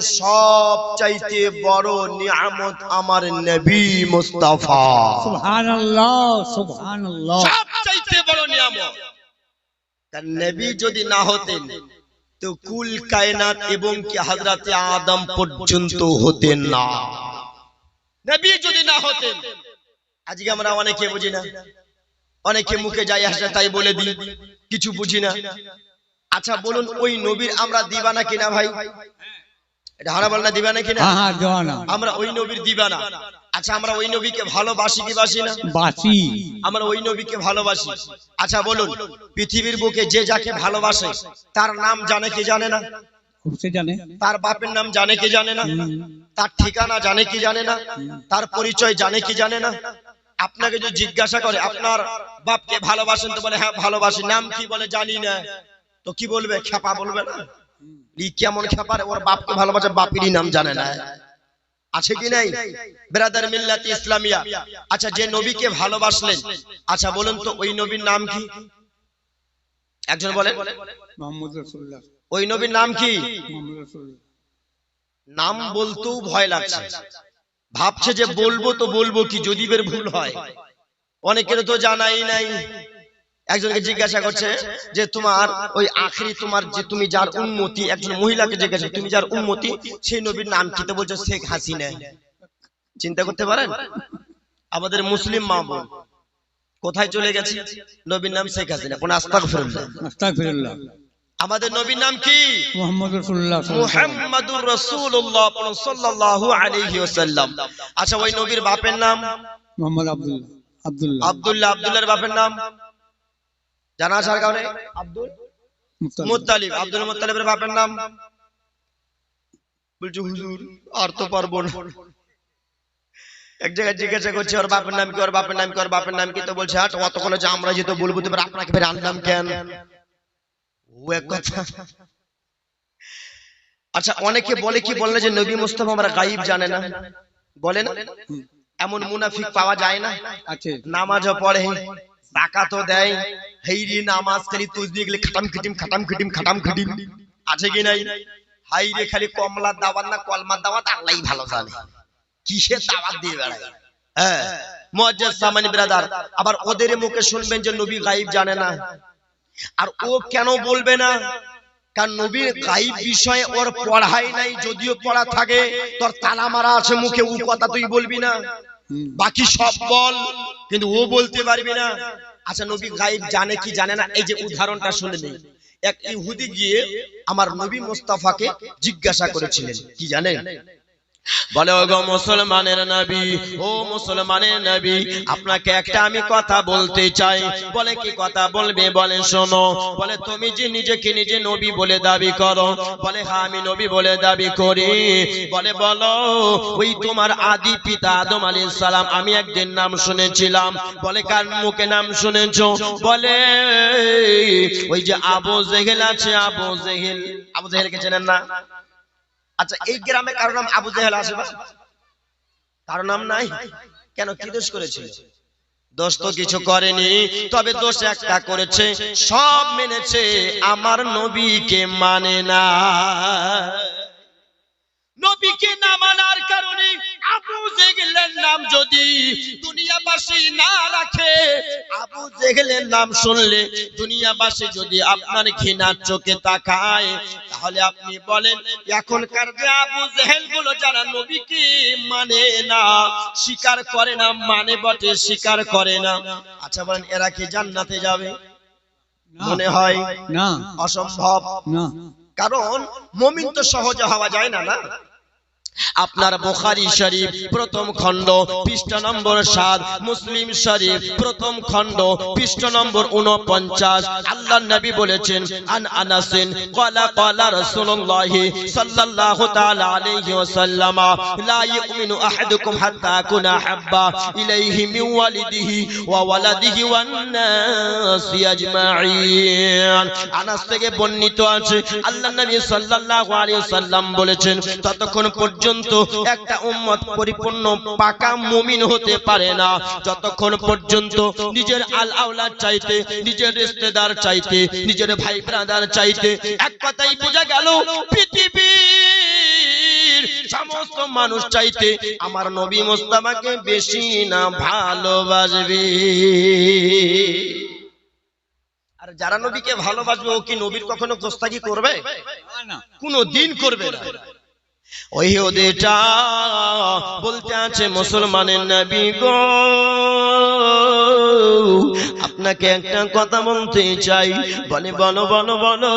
সব চাইতে বড় নিয়ামত আমার নবী মুস্তাফা। সুবহানাল্লাহ সুবহানাল্লাহ। সব চাইতে বড় নিয়ামত। তার নবী যদি না হতেন তো কুল কায়নাত এবং কি হযরতে আদম পর্যন্ত হতেন না। নবী যদি না হতেন। আজকে আমরা অনেকে বুঝি না। অনেকে মুখে যাই আসে তাই বলে দিই। কিছু বুঝি না। আচ্ছা বলুন ওই নবীর আমরা দিবানা কিনা ভাই? এটা না? হ্যাঁ হ্যাঁ দেওয়ানা আমরা ওই নবীর দিবানা। আচ্ছা আমরা ওই নবীকে ভালোবাসি কি বাসি না? বাসি। আমরা ওই নবীকে ভালোবাসি। আচ্ছা বলুন পৃথিবীর বুকে যে যাকে ভালোবাসে তার নাম জানে কি জানে না? জানে। তার বাপের নাম জানে কি জানে না? তার ঠিকানা জানে কি জানে না? তার পরিচয় জানে কি জানে না? আপনাকে যদি জিজ্ঞাসা করে আপনার বাপকে ভালোবাসেন? তো বলে হ্যাঁ ভালোবাসি। নাম কি বলে? জানি না। তো কি বলবে? খেপা বলবে না? ই কেমন খেপারে ওর বাপকে ভালোবাসে বাপেরই নাম জানে না। আছে কি নাই? ব্রাদার মিল্লাত ইসলামিয়া। আচ্ছা যে নবীকে ভালোবাসলেন আচ্ছা বলুন তো ওই নবীর নাম কি? একজন বলেন। মোহাম্মদ রাসূলুল্লাহ। ওই নবীর নাম কি? মোহাম্মদ রাসূলুল্লাহ। নাম বলতেও ভয় লাগছে। ভাবছে যে বলব তো বলব কি যদি বের ভুল হয়। অনেকের তো জানাই নাই। একজনকে জিজ্ঞাসা করছে যে তোমার ওই আখরি তোমার যে তুমি যার উন্মতি একজন মহিলাকে জিজ্ঞাসা তুমি যার উন্মতি সেই নবীর নাম কি? তো বলছে শেখ হাসিনা। চিন্তা করতে পারেন? আমাদের মুসলিম মা বোন। কোথায় চলে গেছে? নবীর নাম শেখ হাসিনা। কোন আস্তাগফিরুল্লাহ। আস্তাগফিরুল্লাহ। আমাদের নবীর নাম কি? মোহাম্মদ রাসূলুল্লাহ। মুহাম্মাদুর রাসূলুল্লাহ সাল্লাল্লাহু আলাইহি ওয়াসাল্লাম। আচ্ছা ওই নবীর বাপের নাম? মোহাম্মদ আব্দুল্লাহ আব্দুল্লাহ। আব্দুল্লাহ আব্দুল্লাহর বাপের নাম? জানা আসার কারণে আব্দুল মুত্তালিব। মুত্তালিব আব্দুল মুত্তালিবের বাপের নাম বলছে হুজুর আর তো পারব না। এক জায়গায় জিজ্ঞাসা করছে ওর বাপের নাম কি ওর বাপের নাম কি ওর বাপের নাম কি? তো বলছে হাট অত কোনো যে আমরা যেহেতু বলব তো এবার আপনাকে ফের আনলাম কেন? ও এক কথা। আচ্ছা অনেকে বলে কি বলে যে নবী মুস্তাফা আমরা গাইব জানে না। বলে না? এমন মুনাফিক পাওয়া যায় না? নামাজও পড়ে। টাকা তো দেয়। হেইরি নামাজ খালি তুজনি গেলে খাটাম খিটিম খাটাম খিটিম খাটাম খিটিম। আছে কি নাই? হাই রে, খালি কমলা দাওয়াত না কলমার দাওয়াত? আল্লাহই ভালো জানে। কিসের দাওয়াত দিয়ে বেড়ায়? হ্যাঁ আবার ওদের মুখে শুনবেন যে নবী জানে না। আর ও কেন বলবে না? কারণ নবীর গাইব বিষয়ে ওর পড়াই নাই, যদিও পড়া থাকে। তোর তালা মারা আছে মুখে, ও কথা তুই বলবি না। বাকি সব বল, কিন্তু ও বলতে পারবি না। আচ্ছা নবী গাইব জানে কি জানে না? এই যে উদাহরণটা শুনে নেই। এক ইহুদি গিয়ে আমার নবী মোস্তাফাকে জিজ্ঞাসা করেছিলেন। কি জানেন? বলে ও গো মুসলমানের নবী, ও মুসলমানের নবী, আপনাকে একটা আমি কথা বলতে চাই। বলে, কি কথা বলবে? বলে, শোনো। বলে, তুমি যে নিজেকে নিজে নবী বলে দাবি করো। বলে হ্যাঁ আমি নবী বলে দাবি করি। বলে, বলো, ওই তোমার আদি পিতা আদম আলাইহিস সালাম, আমি একদিন নাম শুনেছিলাম। বলে, কার মুখে নাম শুনেছো? বলে, ওই যে আবু জেহেল আছে, আবু জেহেল। আবু জেহেলকে চেনেন না? আচ্ছা এই গ্রামে কারও নাম আবু জেহেল আছে বা কারও নাম নাই? কেন কি দোষ করেছিল? দোষ তো কিছু করেনি তবে দোষ একটা করেছে। সব মেনেছে আমার নবীকে মানে না। নবীকে না মানার কারণে আবু জেহেলের নাম যদি দুনিয়াবাসী না রাখে। আবু জেহেলের নাম শুনলে দুনিয়াবাসী যদি আপনার ঘৃণার চোখে তাকায় তাহলে আপনি বলেন এখনকার যে আবু জেহেলগুলো যারা নবীকে মানে না স্বীকার করে না মানে বটে স্বীকার করে না। আচ্ছা বলেন এরা কি জান্নাতে যাবে? মনে হয় না। অসম্ভব। না। কারণ মমিন তো সহজে হওয়া যায় না না? আপনার বোখারি শরীফ প্রথম খণ্ড পৃষ্ঠ নম্বর সাত মুসলিম শরীফ প্রথম খণ্ড পৃষ্ঠ নম্বর উনপঞ্চাশ আল্লাহ নবী বলেছেন আন আনাসিন ক্বালা ক্বালা রাসূলুল্লাহ সাল্লাল্লাহু তাআলা আলাইহি ওয়াসাল্লাম লা ইউমিনু আহাদুকুম হাত্তা কুনা হাব্বা ইলাইহি মিন ওয়ালিদিহি ওয়া ওয়ালাদিহি ওয়ান নাসি আজমাইন আনাস থেকে বর্ণিত আছে আল্লাহ নবী সাল্লাল্লাহু আলাইহি ওয়াসাল্লাম বলেছেন ততক্ষণ পর্যন্ত একটা উম্মত পরিপূর্ণ পাকা মুমিন হতে পারে না। যতক্ষণ পর্যন্ত নিজের আল আওলাদ চাইতে নিজের রিশতেদার চাইতে নিজের ভাই ব্রাদার চাইতে এক কথাই বোঝা গেল পৃথিবী মানুষ চাইতে আমার নবী মোস্তাফাকে বেশি না ভালোবাসবে। আর যারা নবীকে ভালোবাসবে ও কি নবীর কখনো গোস্তাকি করবে? কোনো দিন করবে না। ওই বলতে আছে, মুসলমানের নবী গো, আপনাকে একটা কথা বলতে চাই। বলে, বলো বলো বলো।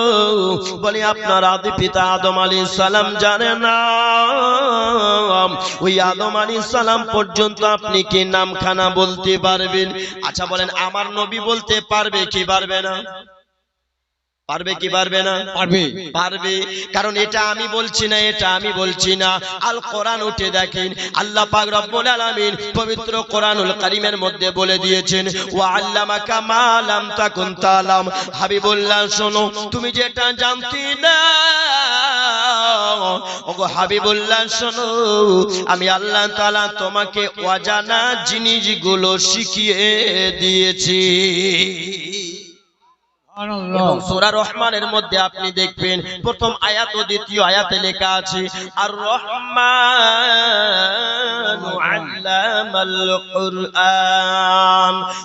বলে, আপনার আদি পিতা আদম আলী সালাম জানে না। ওই আদম আলী সালাম পর্যন্ত আপনি কি নামখানা বলতে পারবেন? আচ্ছা বলেন, আমার নবী বলতে পারবে কি পারবে না? পারবে কি পারবে না? পারবে পারবে। কারণ এটা আমি বলছি না এটা আমি বলছি না। আল কোরআন উঠে দেখেন আল্লাহ পাক রব্বুল আলামিন পবিত্র কোরআনুল কারীমের মধ্যে বলে দিয়েছেন ওয়া আল্লামাকা মা লাম তাকুন তালাম। হাবিবুল্লাহ শোনো তুমি যেটা জানতে না ওগো হাবিবুল্লাহ শোনো আমি আল্লাহ তাআলা তোমাকে অজানা জিনিসগুলো শিখিয়ে দিয়েছি। এবং সুরা রহমানের মধ্যে আপনি দেখবেন প্রথম আয়াত ও দ্বিতীয় আয়াতে লেখা আছে আর রহমান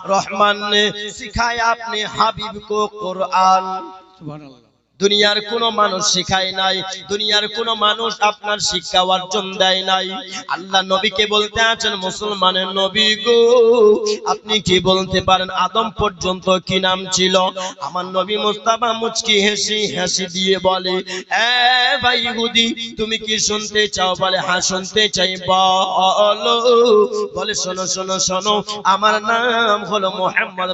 রহমান শিখায় আপনি হাবিব কোরআন। সুবহানাল্লাহ। দুনিয়ার কোন মানুষ শিখায় নাই, দুনিয়ার কোন মানুষ আপনার শিক্ষা অর্জন দেয় নাই। আল্লাহ নবীকে বলতে আছেন, মুসলমানের নবী গো, আপনি কি বলতে পারেন, আদম পর্যন্ত কি নাম ছিল? আমার নবী মুস্তাফা মুচকি হেসি হেসি দিয়ে বলে, এ ভাই তুমি কি শুনতে চাও? বলে হ্যাঁ শুনতে চাই, বলো। শোনো শোনো শোনো, আমার নাম হলো মোহাম্মদ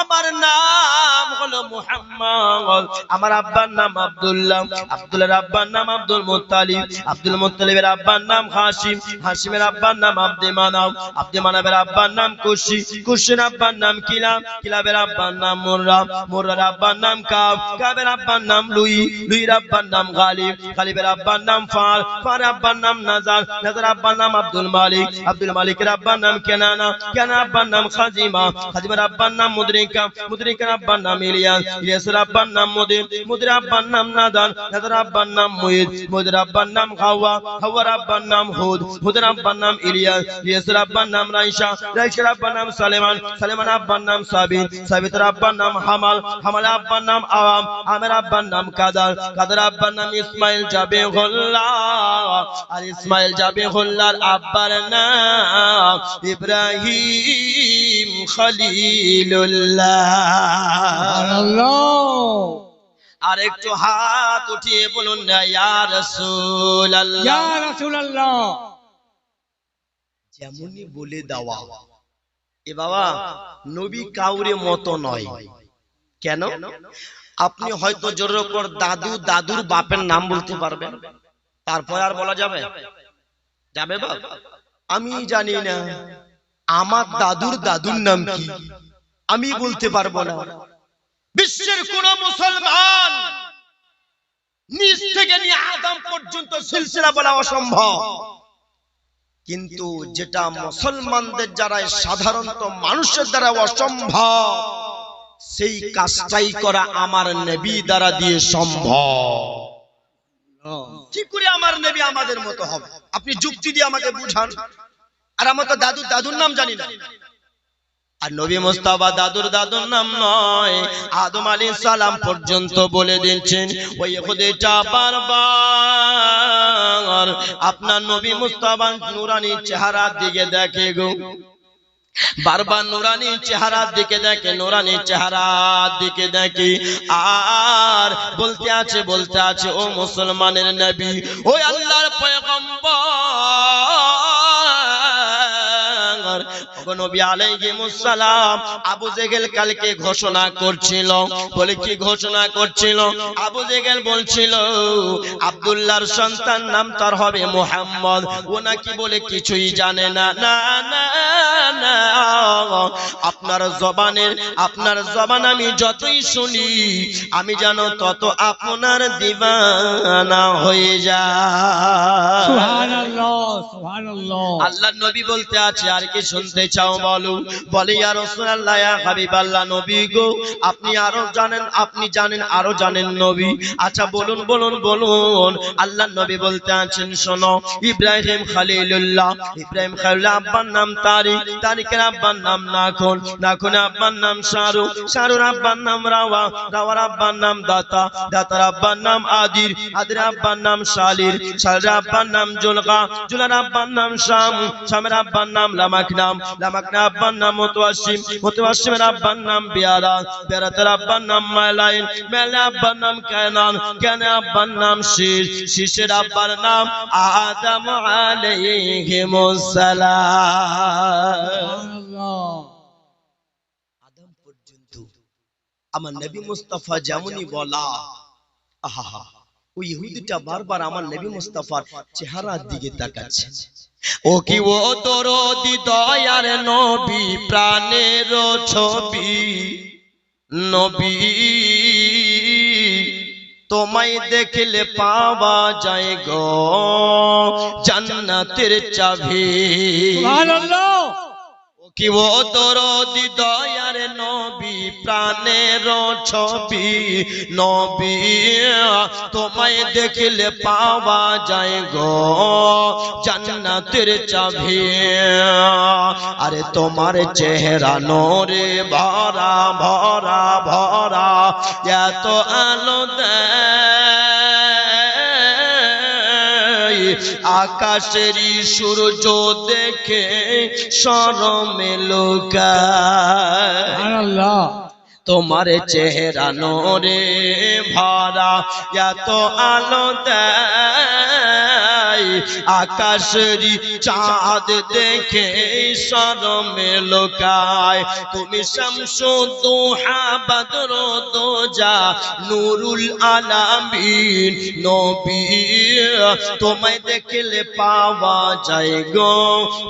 আমার নাম হলো মুহাম্মদ আমার আব্বার নাম আব্দুল্লাহ আব্দুল্লাহর আব্বার নাম আব্দুল মুত্তালিব আব্দুল মুত্তালিবের আব্বার নাম হাশিম হাশিমের আব্বার নাম আব্দে মানাব আব্দে মানাবের আব্বার নাম কুশি কুশির আব্বার নাম কিলাব কিলাবের আব্বার নাম মুররা মুররার আব্বার নাম কাব কাবের আব্বার নাম লুই লুইর আব্বার নাম গালিব গালিবের আব্বার নাম ফার ফার আব্বার নাম নাজার নাজার আব্বার নাম আব্দুল মালিক আব্দুল মালিকের আব্বার নাম কেনানা কেনা আব্বার নাম খাজিমা খাজিমার আব্বার নাম মুদ্রিকা মুদ্রিকার আব্বার নাম ইলিয়াস ইলিয়াসের নাম মুদির মুদির নাম নাদান নাদার নাম মুইদ আব্বার নাম হাওয়া হাওয়ার নাম হুদ হুদের নাম ইলিয়াস ইলিয়াসের নাম রাইসার আব্বার নাম সালেমান সালেমান আব্বার নাম সাবিত সাবিতের আব্বার নাম হামাল হামাল আব্বার নাম আওয়াম আমের আব্বার নাম কাদার কাদার আব্বার নাম ইসমাইল যাবে আর ইসমাইল যাবে আব্বার নাম ইব্রাহিম খলিলুল্লাহ। আর একটু হাত উঠিয়ে বলুন না রাসূলুল্লাহ। যেমনই বলে দেওয়া এ বাবা নবী কাউরে মতো নয়। কেন? আপনি হয়তো জোরের উপর দাদু দাদুর বাপের নাম বলতে পারবেন। তারপর আর বলা যাবে? যাবে বাপ? আমি জানি না। আমার দাদুর দাদুর নাম কি? আমি বলতে পারব না। বিশ্বের কোন মুসলমান নিচ থেকে নিয়ে আদম পর্যন্ত সিলসিলা বলা অসম্ভব। কিন্তু যেটা মুসলমানদের দ্বারা সাধারণত মানুষের দ্বারা অসম্ভব, সেই কাজটাই করা আমার নেবী দ্বারা দিয়ে সম্ভব। কি করে আমার নেবী আমাদের মতো হবে? আপনি যুক্তি দিয়ে আমাকে বুঝান। আর আমার তো দাদু, দাদুর নাম জানি না। আর নবী মুস্তাফা দাদুর দাদুর নাম নয়, আদম আলী সালাম পর্যন্ত বলে দিচ্ছেন ওই খুদেটা বারবার আপনার নবী মুস্তাফা নুরানি চেহারার দিকে দেখে গো। বারবার নুরানি চেহারার দিকে দেখে, নুরানি চেহারার দিকে দেখে। আর বলতে আছে বলতে আছে, ও মুসলমানের নবী, ওই আল্লাহর পয়গম্বর নবী আলাইহিমুস আবু জেগেল কালকে ঘোষণা করছিল। বলে কি ঘোষণা করছিল? আবু জেগেল বলছিল আব্দুল্লাহর সন্তান নাম তার হবে মুহাম্মদ। ও নাকি বলে কিছুই জানে না। না না না। আপনার জবানের আপনার জবান আমি যতই শুনি আমি জানো তত আপনার দিবানা হয়ে যায় সুবহানাল্লাহ আল্লাহ নবী বলতে আছে আর কি শুনতে চাও বলো বলে ইয়া ইয়া হাবিবাল্লাহ নবী গো আপনি আরও জানেন আপনি জানেন আরও জানেন নবী আচ্ছা বলুন বলুন বলুন আল্লাহ নবী বলতে আছেন শোনো ইব্রাহিম খালিলুল্লাহ ইব্রাহিম খালিলুল্লাহ আব্বার নাম তারিক তারিকের আব্বার নাম নাখন নাখন আব্বার নাম শাহরু শাহরুর আব্বার নাম রাওয়া রাওয়ার আব্বার নাম দাতা দাতার আব্বার নাম আদির আদির আব্বার নাম শালির শালির আব্বার নাম জুলকা জুলার আব্বার নাম শাম শামের আব্বার নাম লামাক নাম লামাক না আব্বার নাম মুতওয়াসিম, মুতওয়াসিমের আব্বার নাম বিয়ারা, বিয়ারাতের আমার নবী মুস্তাফা যেমনই বলা আহা ওই ইহুদিটা বারবার আমার নবী মুস্তাফার চেহারার দিকে তাকাচ্ছে। ও কি ও দরদি দয়ার নবী প্রাণের ছবি। নবী তোমায় দেখলে পাওয়া যায় গো জান্নাতের চাবি। সুবহানাল্লাহ। ও কি ও দরদি দয়ার নবী প্রাণের ছবি নবী, তোমায় দেখলে পাওয়া যায় গো, জান্নাতের চাবি। আরে তোমার চেহারা নোরে ভরা ভরা ভরা, এত আলো দেয়। আকাশেরই সূর্য দেখে সরমে লোকায়। সুবহানাল্লাহ। তোমার চেহারা নোরে ভরা এত আলো দেয় আকাশেরই চাঁদ দেখে সরমে লোকায়। তুমি শামসু দুহা বদর দোজা নুরুল আলামিন নবী। তোমায় দেখলে পাওয়া যায় গো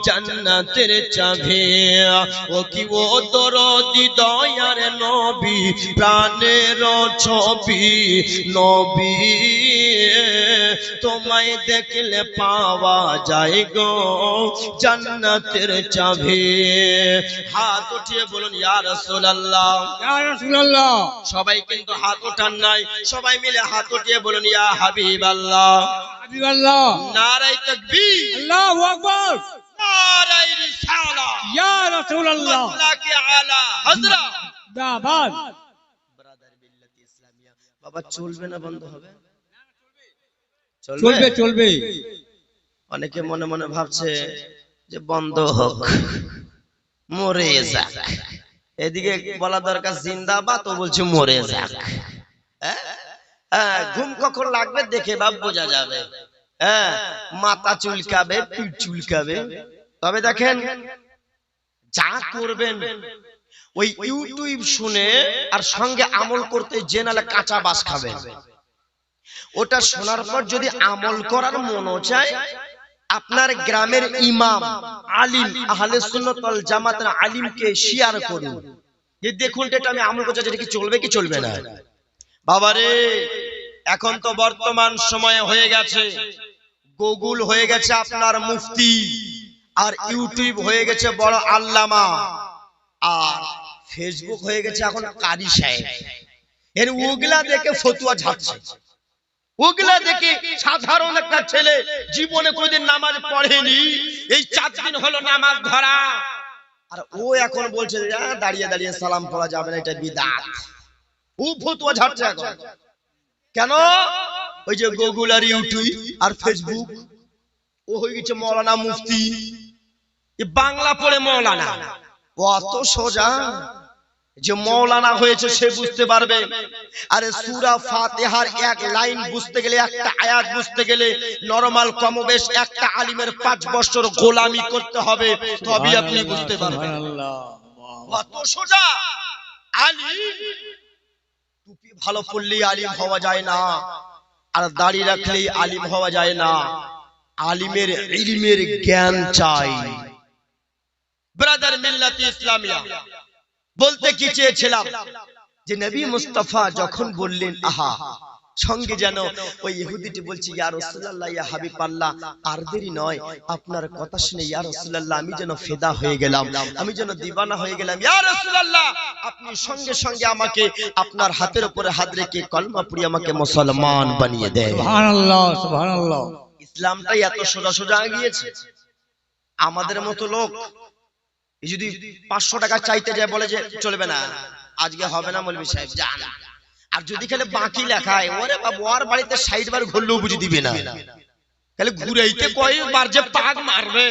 জান্নাতের চাভে ও কি ও দরদি দয়ার নবী, প্রাণের ছবি নবী। তোমায় দেখলে পাওয়া যায় গো জান্নাতের চাভে হাত উঠিয়ে বলুন ইয়া রাসূলুল্লাহ। ইয়া রাসূলুল্লাহ। সবাই কিন্তু হাত ওঠান নাই সবাই মিলে হাত উঠিয়ে বলুন ইয়া হাবিবাল্লাহ। হাবিবাল্লাহ। নারাই তাকবীর। আল্লাহু আকবার। নারাই রিসালা। ইয়া রাসূলুল্লাহ। মাতলাকে আলা হযরত। দাবাদ ব্রাদার মিল্লাত ইসলামিয়া। বাবা চলবে না বন্ধ হবে। চলবে? চলবে অনেকে মনে মনে ভাবছে যে বন্ধ হোক মরে যাক। এদিকে বলা দরকার জিন্দাবাদ ও বলছে মরে যাক। হ্যাঁ? হ্যাঁ, ঘুম কখন লাগবে দেখে বাপ বোঝা যাবে। হ্যাঁ মাথা চুলকাবে পিঠ চুলকাবে। তবে দেখেন যা করবেন ওই ইউটিউব শুনে আর সঙ্গে আমল করতে জেনালে কাঁচা বাস খাবেন। ওটা শোনার পর যদি আমল করার মন চায় আপনার গ্রামের ইমাম আলিম আহলে সুন্নাত ওয়াল জামাতের আলিমকে শেয়ার করুন। যে দেখুন এটা আমি আমল করছি এটা কি চলবে কি চলবে না? বাবারে এখন তো বর্তমান সময়ে হয়ে গেছে। গুগল হয়ে গেছে আপনার মুফতি আর ইউটিউব হয়ে গেছে বড় আল্লামা। আর ফেসবুক হয়ে গেছে এখন কারি সাহেব। এর ওগুলা দেখে ফতুয়া ঝাড়ছে। ওগুলা দেখে সাধারণ একটা ছেলে জীবনে কোনদিন নামাজ পড়েনি। এই চার দিন হলো নামাজ ধরা। আর ও এখন বলছে দাঁড়িয়ে দাঁড়িয়ে সালাম পড়া যাবে না এটা বিদাত। ও ফতুয়া ঝাড়ছে এখন। কেন? ওই যে গুগল আর ইউটিউব আর ফেসবুক ও হয়ে গেছে মৌলানা মুফতি। বাংলা পড়ে মৌলানা। অত সোজা। যে মৌলানা হয়েছে সে বুঝতে পারবে। আরে সুরা ফাতিহার এক লাইন বুঝতে গেলে একটা আয়াত বুঝতে গেলে নরমাল কমবেশ একটা আলিমের পাঁচ বছর গোলামি করতে হবে তবে আপনি বুঝতে পারবেন। অত সোজা। আলিম টুপি ভালো পড়লেই আলিম হওয়া যায় না। আর দাড়ি রাখলেই আলিম হওয়া যায় না। আলিমের ইলমের জ্ঞান চাই। ব্রাদার মিল্লাতি ইসলামিয়া বলতে কি চেয়েছিলাম? যে নবী মুস্তাফা যখন বললেন আহা সঙ্গে যেন ওই ইহুদিটি বলছি ইয়া রাসূলুল্লাহ ইয়া হাবিব আল্লাহ আর দেরি নয় আপনার কথা শুনে ইয়া রাসূলুল্লাহ আমি যেন ফেদা হয়ে গেলাম আমি যেন দিবানা হয়ে গেলাম। ইয়া রাসূলুল্লাহ আপনি সঙ্গে সঙ্গে আমাকে আপনার হাতের উপরে হাত রেখে কলমা পড়ি আমাকে মুসলমান বানিয়ে দেয় সুবহানাল্লাহ সুবহানাল্লাহ। ইসলামটাই এত সোজা সোজা গিয়েছে। আমাদের মতো লোক যদি পাঁচশো টাকা চাইতে যায়, বলে যে চলবে না, আজকে হবে না মৌলবী সাহেব, যান। আর যদি খালি বাকি লেখায়, ওরে বাবু ওর বাড়িতে সাইড বার ঘুরলেও বুঝে দিবে না। খালি ঘুরাইতে কয়েকবার যে পাক মারবে,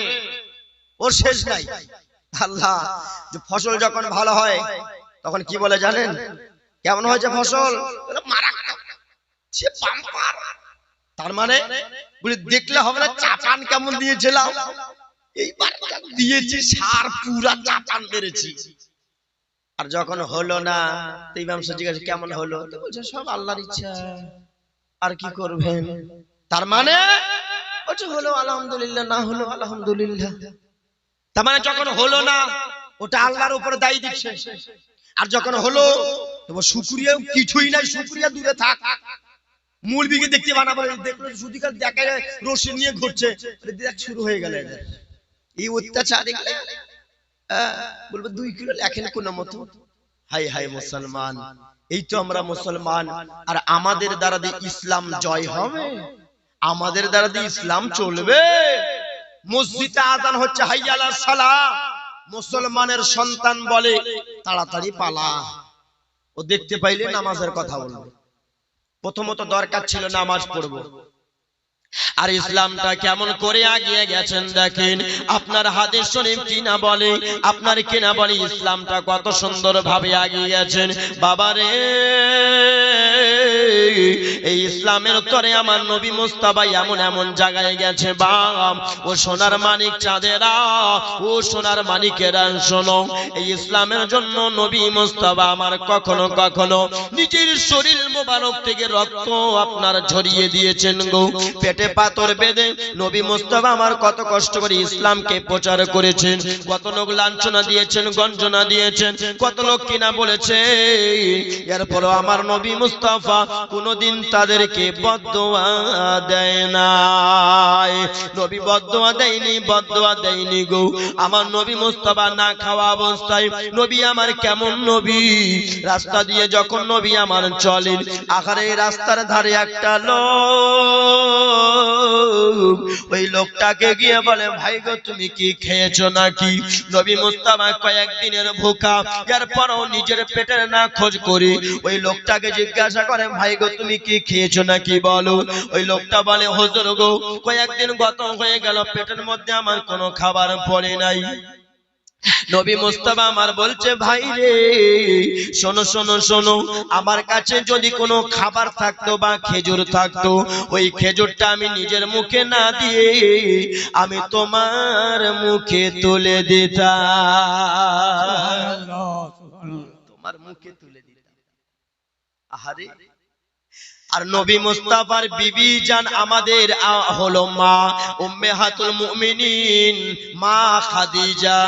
ওর শেষ নাই। আল্লাহ, যে ফসল যখন ভালো হয়, তখন কি বলে জানেন? কেমন হয়েছে ফসল? তার মানে বলে দেখলে হবে না, চাপান কেমন দিয়েছিলাম? দিয়েছি, সার পুরা চাপান আর যখন হলো না, তো জিজ্ঞাসা কেমন হলো? বলছে, সব আল্লাহর ইচ্ছা। আর কি করবেন? তার মানে বলছে, হলো আলহামদুলিল্লাহ, না হলো আলহামদুলিল্লাহ। তার মানে যখন হলো না, ওটা আল্লাহর উপরে দায়ী দিচ্ছে। আর যখন হলো শুক্রিয়া, কিছুই নাই, শুক্রিয়া, দূরে থাক। মুরবিকে দেখতে বানাবো, দেখল সুদিকার দেখা যায়, রশি নিয়ে ঘুরছে। দেখ, শুরু হয়ে গেল এদের। এই অত্যাচার এগুলো, বলব দুই কিলো লেখেন কোন মতো। হাই হাই মুসলমান এই তো আমরা মুসলমান আর আমাদের দ্বারা দিয়ে ইসলাম জয় হবে আমাদের দ্বারা দিয়ে ইসলাম চলবে। মসজিদে আজান হচ্ছে হাইয়ালা সালা মুসলমানের সন্তান বলে তাড়াতাড়ি পালা। ও দেখতে পাইলে নামাজের কথা বলবে। প্রথমত দরকার ছিল নামাজ পড়ব। আর ইসলামটা কেমন করে আগিয়ে গেছেন দেখেন। আপনার হাদিস শরীফ কিনা বলে, আপনার কিনা বলে ইসলামটা কত সুন্দর ভাবে আগিয়ে গেছেন। বাবারে! এই ইসলামের উত্তরে আমার নবী মুস্তাফা এমন এমন জায়গায় গেছে বাম ও সোনার মানিক চাঁদেরা, ও সোনার মানিকেরা, শোনো, এই ইসলামের জন্য নবী মুস্তাফা আমার কখনো কখনো নিজের শরীর মোবারক থেকে রক্ত আপনার ঝরিয়ে দিয়েছেন গো। পেটে পাথর বেঁধে নবী মুস্তাফা আমার কত কষ্ট করে ইসলামকে প্রচার করেছেন, কত লোক লাঞ্ছনা দিয়েছেন, গঞ্জনা দিয়েছেন, কত লোক কিনা বলেছে। এরপর আমার নবী মুস্তাফা কোনদিন তাদেরকে বদোয়া দেয় নাই। নবী বদোয়া দেয়নি বদোয়া দেয়নি গো। আমার নবী মোস্তফা না খাওয়া অবস্থায় নবী আমার কেমন নবী? রাস্তা দিয়ে যখন নবী আমার চলেন আখারে রাস্তার ধারে একটা লোক ওই লোকটাকে গিয়ে বলে, ভাই গো, তুমি কি খেয়েছো নাকি? নবী মুস্তাফা কয়েকদিনের ভুখা এরপরও নিজের পেটের না খোঁজ করে। ওই লোকটাকে জিজ্ঞাসা করে, ভাই গো, তুমি কি খেয়েছো নাকি বলো? ওই লোকটা বলে, হুজুর গো, কয়েকদিন গত হয়ে গেল, পেটের মধ্যে আমার কোনো খাবার পড়ে নাই। নবী মুস্তাফা আমার বলছে ভাই রে শোনো শোনো শোনো আমার কাছে যদি কোনো খাবার থাকতো বা খেজুর থাকতো ওই খেজুরটা আমি নিজের মুখে না দিয়ে আমি তোমার মুখে তুলে দিতাম। সুবহানাল্লাহ তোমার মুখে তুলে দিতাম। আহারে। আর নবী মুস্তাফার বিবি জান আমাদের হলো মা উম্মেহাতুল মুমিনিন মা খাদিজা।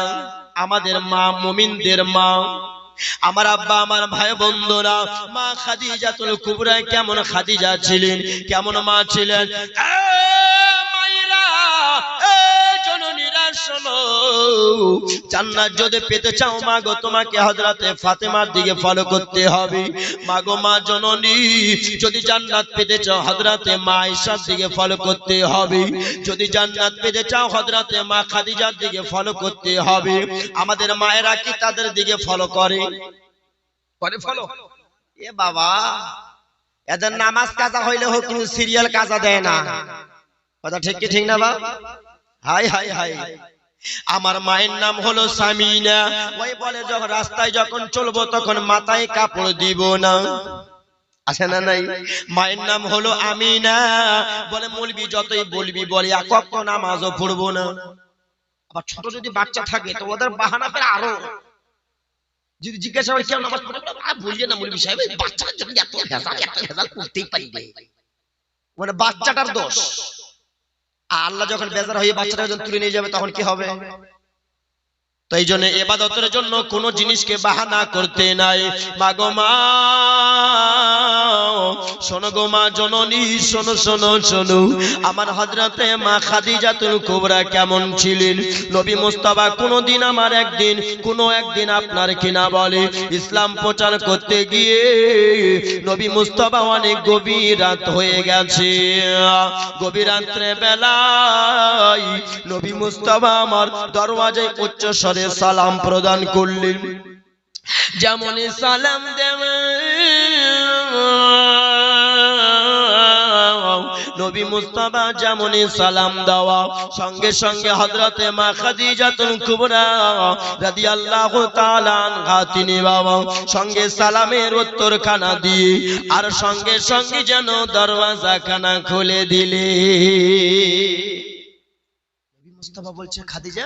আমাদের মা মুমিনদের মা। আমার আব্বা, আমার ভাই বন্ধুরা, মা খাদিজাতুল কুবরা কেমন খাদিজা ছিলেন, কেমন মা ছিলেন? শোনো জান্নাত যদি পেতে চাও মা গো তোমাকে হযরতে ফাতেমার দিকে ফলো করতে হবে। মা গো মা জননী যদি জান্নাত পেতে চাও হযরতে মা আয়েশার দিকে ফলো করতে হবে। যদি জান্নাত পেতে চাও হযরতে মা খাদিজার দিকে ফলো করতে হবে। আমাদের মায়েরা কি তাদের দিকে ফলো করে? করে ফলো এ বাবা এদের নামাজ কাজা হইলে হোক কিন্তু সিরিয়াল কাজা দেয় না। কথা ঠিক কি ঠিক না বা হাই হাই হাই আমার মায়ের নাম হলো সামিনা। ওই বলে যখন রাস্তায় যখন চলবো তখন মাথায় কাপড় দিব না। আছে না নাই? মায়ের নাম হলো আমিনা। বলে মলবি যতই বলবি বলে কখন নামাজও পড়ব না। আবার ছোট যদি বাচ্চা থাকে তো ওদের বাহানা পেলে আরও। যদি জিজ্ঞাসা হয় কেন নামাজ পড়ে বলে, না মৌলবী সাহেব। এই বাচ্চাটার জন্য এত ভেজাল এত ভেজাল করতেই পারিবে মানে বাচ্চাটার দোষ। আল্লাহ যখন বেজার হয়ে বাচ্চাটা যখন তুলে নিয়ে যাবে, তখন কি হবে? তাই জন্য এবাদতের জন্য কোন জিনিসকে বাহানা করতে নাই। মাগো মা শোনো গো মা জননী, শোনো শোনো শোনো। আমার হজরতে মা খাদিজাতুল কুবরা কেমন ছিলেন? নবী মুস্তাফা কোনোদিন আমার একদিন, কোনো একদিন আপনার কিনা বলে ইসলাম প্রচার করতে গিয়ে নবী মুস্তাফা অনেক গভীর রাত হয়ে গেছে। গভীর রাত্রে বেলায় নবী মুস্তাফা আমার দরওয়াজায় উচ্চ স্বরে সালাম প্রদান করলেন। যেমন সালাম দেবে নবী মুস্তাফা যেমন সালাম দেওয়া সঙ্গে সঙ্গে হযরতে মা খাদিজাতুল কুবরা রাদিয়াল্লাহু তাআলা আনহা তিনি বাবা সঙ্গে সালামের উত্তর খানা দিয়ে আর সঙ্গে সঙ্গে যেন দরওয়াজা খানা খুলে দিলে। নবী মুস্তাফা বলছে খাদিজা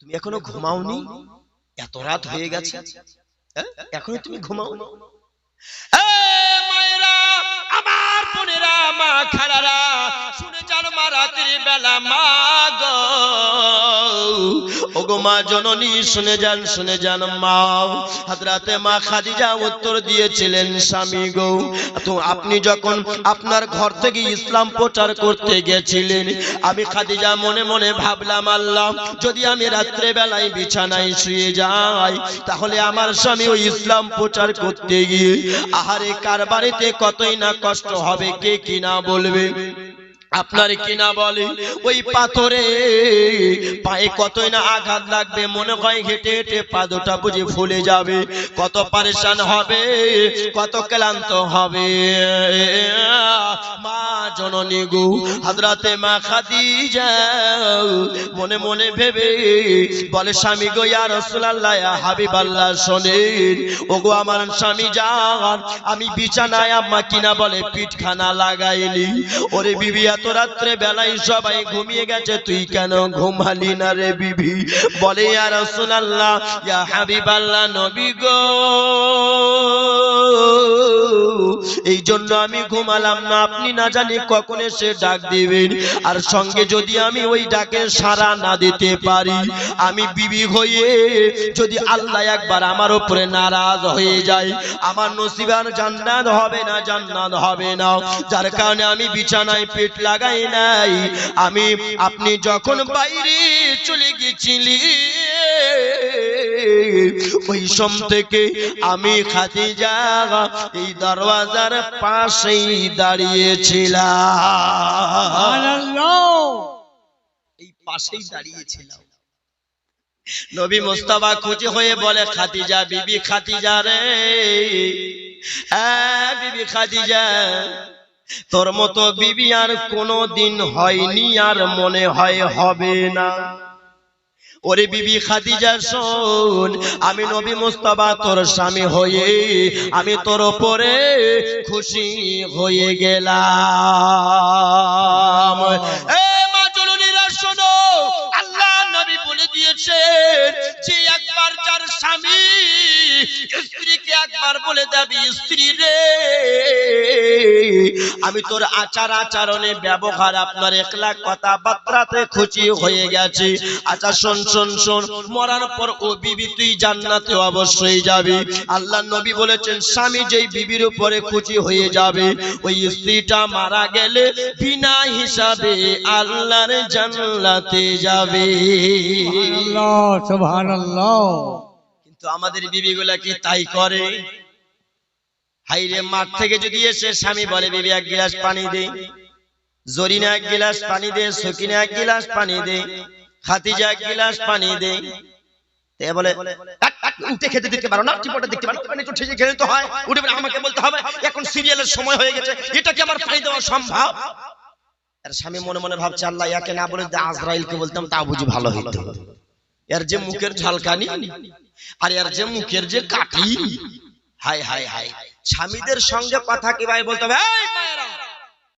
তুমি এখনও ঘুমাওনি? এত রাত হয়ে গেছে। হ্যাঁ? এখনও তুমি ঘুমাও। এ মায়েরা, আমার বোনেরা মা খালারা শুনে মা রাতের বেলা মা গো। মা জননী, শুনে যান শুনে যান মা। হাজরাতে মা খাদিজা উত্তর দিয়েছিলেন, স্বামী গো, তো আপনি যখন আপনার ঘর থেকে ইসলাম প্রচার করতে গেছিলেন, আমি খাদিজা মনে মনে ভাবলাম, আল্লাহ, যদি আমি রাত্রে বেলায় বিছানায় শুয়ে যাই, তাহলে আমার স্বামী ওই ইসলাম প্রচার করতে গিয়ে, আহারে কার বাড়িতে কতই না কষ্ট হবে, কে কি না বলবে? আপনার কিনা বলে? ওই পাথরে পায়ে কতই না আঘাত লাগবে, মনে হয় হেঁটে হেঁটে পা দুটা বুঝে ফুলে যাবে। কত পারেশান হবে, কত ক্লান্ত হবে। মা জননী গো হাজরাতে মা খাদিজা, মনে মনে ভেবে বলে, স্বামী গো, ইয়া রাসূলুল্লাহ, ইয়া হাবিবাল্লাহ, শোনেন। ওগো আমার স্বামী যান আমি বিছানায় আম্মা কিনা বলে পিঠখানা লাগাইনি। ওরে বিবি, এত রাত্রে বেলায় সবাই ঘুমিয়ে গেছে। তুই কেন ঘুমালি না রে বিবি? বলে, ইয়া রাসূলুল্লাহ নবী গো। এই জন্য আমি ঘুমালাম না। আপনি না জানি কখন এসে ডাক দিবেন। আর সঙ্গে যদি আমি ওই ডাকে সাড়া না দিতে পারি, আমি বিবি হয়ে যদি আল্লাহ একবার আমার উপরে নারাজ হয়ে যায় আমার নসিবার জান্নাত হবে না, জান্নাত হবে না। যার কারণে আমি বিছানায় পেট লাগাই নাই আমি, আপনি যখন বাইরে চলে গেছিলি, ওই সম থেকে আমি খাদিজা এই দরওয়াজার পাশেই দাঁড়িয়েছিলাম। এই পাশেই দাঁড়িয়েছিলাম। নবী মোস্তফা খুশি হয়ে বলে, খাদিজা, বিবি খাদিজা রে। হ্যাঁ বিবি খাদিজা। তোর মতো বিবি আর কোনো দিন হয়নি আর মনে হয় হবে না। ওরে বিবি খাদিজা, শোন, আমি নবী মুস্তাফা তোর স্বামী হয়ে আমি তোর উপরে খুশি হয়ে গেলাম। আল্লাহ নবী বলে দিয়েছেন যে একবার যার স্বামী স্ত্রীকে একবার বলে স্ত্রী রে, আমি তোর আচার আচরণে ব্যবহার আপনার একলা কথাবার্তাতে খুশি হয়ে গেছে। আচ্ছা শোন শোন শোন, মরার পর ও বিবি তুই জান্নাতে অবশ্যই যাবে। আল্লাহ নবী বলেছেন, স্বামী যেই বিবির উপরে খুশি হয়ে যাবে, ওই স্ত্রীটা মারা গেলে বিনা হিসাবে আল্লাহর জান্নাতে যাবে। সুবহানাল্লাহ সুবহানাল্লাহ। কিন্তু আমাদের বিবিগুলা কি তাই করে? হাইরে মাঠ থেকে যদি এসে স্বামী বলে বিবি এক গিলাস পানি দে। জরিনা এক গিলাস পানি দে সকিনা এক গিলাস পানি দে খাতিজা এক গিলাস পানি দে। তে বলে "কাট, কাট, উঠে খেতে পারো না টিপটা দেখতে পারো। তো ঠিক খেতে তো হয়। উঠে আমাকে বলতে হবে এখন সিরিয়ালের সময় হয়ে গেছে এটা কি আমার পানি দেওয়া সম্ভব? আর স্বামী মনে মনে ভাবছে আল্লাহ ইয়াকে না বলে আজরাইলকে বলতাম তা বুঝি ভালো হইতো। এর যে মুখের ঝালকানি আর এর যে মুখের যে কাটি হাই হাই হাই স্বামীদের সঙ্গে কথা কীভাবে বলতে হবে?